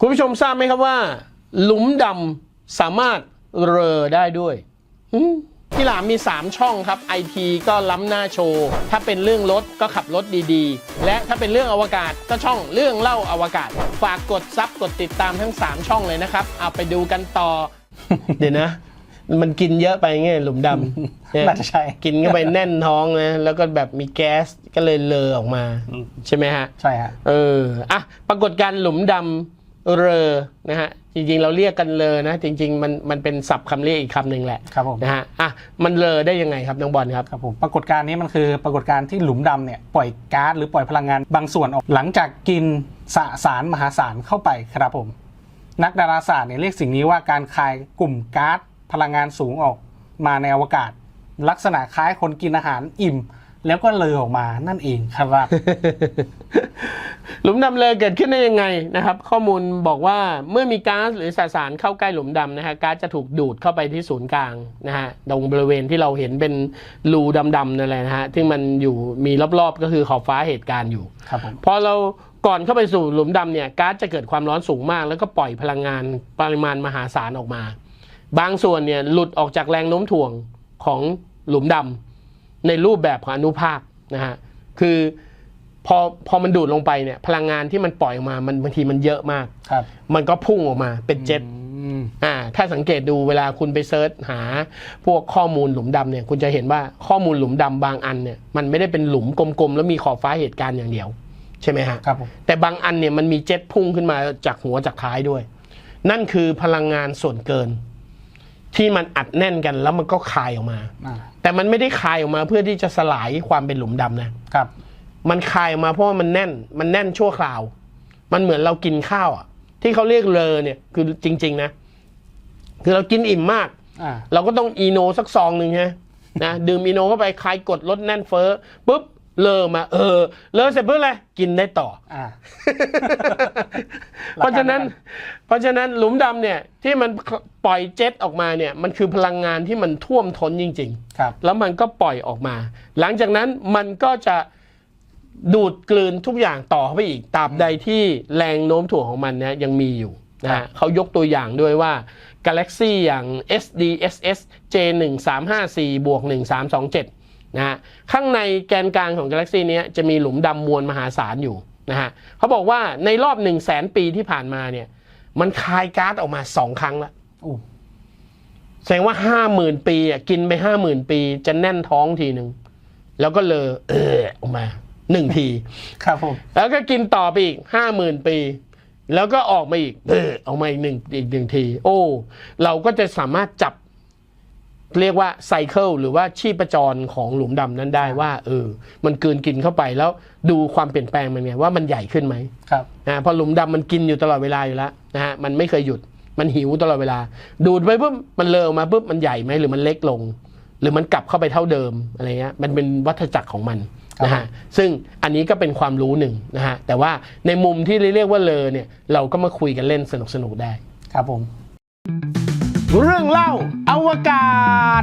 คุณผู้ชมทราบไหมครับว่า หลุมดำสามารถเรอได้ด้วยหืมที่หลามมี 3 ช่องครับไอทีก็ล้ำหน้าโชว์ ถ้าเป็นเรื่องรถก็ขับรถดีๆ และถ้าเป็นเรื่องอวกาศก็ช่องเรื่องเล่าอวกาศ ฝากกดซับกดติดตามทั้ง 3 ช่องเลยนะครับ เอาไปดูกันต่อ เดี๋ยวนะ มันกินเยอะไปไงหลุมดำเนี่ยน่าจะใช่ กินเข้าไปแน่นท้องนะแล้วก็แบบมีแก๊สก็เลยเลอออกมา ใช่ไหมฮะ ใช่ฮะเอออะปรากฏการณ์หลุมดำ เรอนะฮะจริงๆ เราเรียกกันเลอนะ จริง ๆ มันมันเป็นศัพท์คำเรียกอีกคำหนึ่งแหละครับผมนะฮะอะมันเลอได้ยังไงครับน้องบอลครับครับผมปรากฏการณ์นี้มันคือปรากฏการณ์ที่หลุมดำเนี่ยปล่อยก๊าซหรือปล่อยพลังงานบางส่วนออกหลังจากกินสสารมหาศาลเข้าไปครับผม นักดาราศาสตร์เนี่ยเรียกสิ่งนี้ว่าการคายกลุ่มก๊าซพลังงานสูงออกมาในอวกาศ ลักษณะคล้ายคนกินอาหารอิ่ม แล้วก็เลอออกมานั่นเองครับ หลุมดำเลอเกิดขึ้นได้ยังไงนะครับ ข้อมูลบอกว่าเมื่อมีก๊าซหรือสสารเข้าใกล้หลุมดำนะฮะก๊าซจะถูกดูดเข้าไปที่ศูนย์กลางนะฮะตรงบริเวณที่เราเห็นเป็นรูดำๆนั่นแหละนะฮะที่มันอยู่มีรอบๆก็คือขอบฟ้าเหตุการณ์อยู่ครับผมพอเราก่อนเข้าไปสู่หลุมดำเนี่ยก๊าซจะเกิดความร้อนสูงมาก แล้วก็ปล่อยพลังงานปริมาณมหาศาลออกมา บางส่วนเนี่ยหลุดออกจากแรงโน้มถ่วงของหลุมดำในรูปแบบของอนุภาคนะฮะคือ พอพอมันดูดลงไปเนี่ยพลังงานที่มันปล่อยออกมามันบางทีมันเยอะมาก ครับ มันก็พุ่งออกมาเป็นเจ็ตอืมอ่าถ้าสังเกตดูเวลาคุณไปเซิร์ชหาพวกข้อมูลหลุมดำเนี่ย คุณจะเห็นว่าข้อมูลหลุมดำบางอันเนี่ยมันไม่ได้เป็นหลุมกลมๆ แล้วมีขอบฟ้าเหตุการณ์อย่างเดียวใช่ไหมฮะครับผมแต่บางอันเนี่ยมันมีเจ็ตพุ่งขึ้นมาจากหัวจากท้ายด้วย นั่นคือพลังงานส่วนเกิน ที่มันอัดแน่นกันแล้วมันก็คายออกมาอ่าแต่มันไม่ได้คายออกมาเพื่อที่จะสลายความเป็นหลุมดำนะครับ มันคายออกมาเพราะว่ามันแน่น มันแน่นชั่วคราว มันเหมือนเรากินข้าวอะ ที่เขาเรียกเลอเนี่ยคือจริง ๆ นะ คือเรากินอิ่มมากอ่าเราก็ต้องอีโนสักซองหนึ่งใช่ไหมนะดื่มอีโนเข้าไปคลายกดลดแน่นเฟ้อปุ๊บเลอมาเออ เลอเสร็จปุ๊บอะไรกินได้ต่ออ่าเพราะฉะนั้น เพราะฉะนั้นหลุมดำเนี่ย ที่มันปล่อยเจ็ตออกมาเนี่ย มันคือพลังงานที่มันท่วมท้นจริง ๆ ครับ แล้วมันก็ปล่อยออกมา หลังจากนั้นมันก็จะ ดูดกลืนทุกอย่างต่อเข้าไปอีกตราบใดที่แรงโน้มถ่วงของมันเนี่ยยังมีอยู่นะครัฮะบเขายกตัวอย่างด้วยว่า Galaxy อย่าง SDSS J1354 บวก1327นะฮะข้างในแกนกลางของ Galaxy เนี้ยจะมีหลุมดำมวลมหาศาลอยู่นะฮะเขาบอกว่าในรอบ 1 0 0 0 0แสนปีที่ผ่านมาเนี่ย มันคายก๊าซออกมาสองครั้งละโอ้แสดงว่าห้าหมื่นปีอะกินไปห้าหมื่นปี จะแน่นท้องทีหนึ่งแล้วก็เลอเออออกมา หนึ่งที ครับผม แล้วก็กินต่อไปอีกห้าหมื่นปี แล้วก็ออกมาอีกเออออกมาอีกหนึ่งอีกหนึ่งที โอ้ เราก็จะสามารถจับ เรียกว่าไซเคิลหรือว่าชีพจรของหลุมดำนั้นได้ว่า เออ มันกลืนกินเข้าไปแล้วดูความเปลี่ยนแปลงมันไงว่ามันใหญ่ขึ้นไหมครับ นะเพอหลุมดำมันกินอยู่ตลอดเวลาอยู่แล้วนะฮะมันไม่เคยหยุดมันหิวตลอดเวลา ดูดไปปุ๊บมันเลอออกมาปุ๊บมันใหญ่ไหมหรือมันเล็กลง หรือมันกลับเข้าไปเท่าเดิมอะไรเงี้ยมันเป็นวัฏจักรของมัน นะฮะซึ่งอันนี้ก็เป็นความรู้หนึ่งนะฮะแต่ว่าในมุมที่เรียกว่าเลอเนี่ยเราก็มาคุยกันเล่นสนุกๆได้ครับผม เรื่องเล่าอวกาศ